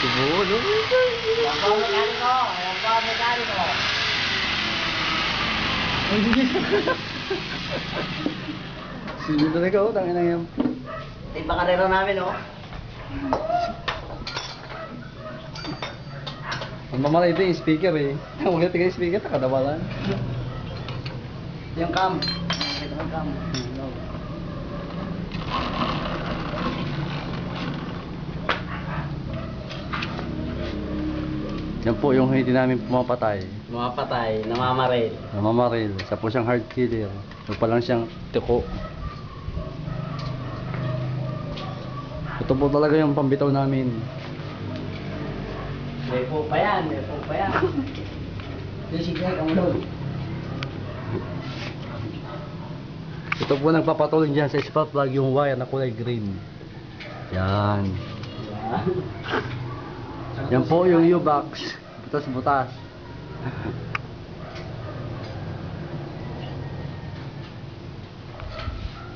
no? Po ang mekaniko. Ang mekaniko. Sino talaga, oh, tangin na yan. Ito yung bakarero namin, oh. Ang mamalay ito yung speaker eh. Ang ulit yung speaker, takadawalan. Yung cam. Ito ang cam. Yan po yung hindi namin pumapatay. Mga patay, namamaril. Namamaril. Isa po siyang hard killer. Huwag pa lang siyang tiko. Ito po talaga yung pambitaw namin. May po pa yan, may po pa yan. Ito po nagpapatuloy dyan sa spark plug yung wire na kulay green. Yan. Yan po yung U-box. Butas-butas.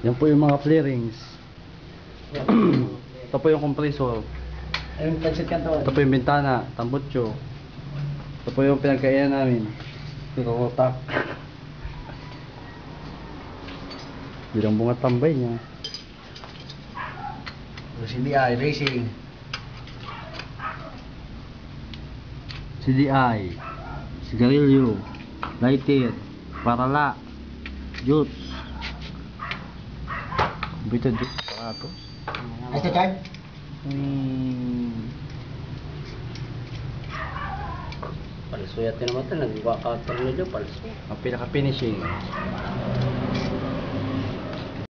Yan po yung mga flarings. Ito po yung compressor. Ayun, pansit ka to. Ito po yung bintana, tambutso. Ito po yung pinagkainan namin. Pirotak. Bilang bunga tambay niya. CBI Racing. CDI, sigarilyo, lighter, parala, juice. Bito di aparato. Ay, sa charge? Hmm. Palso yata naman ito, nagwa ka tornilyo, palso. Ang pinaka-finishing.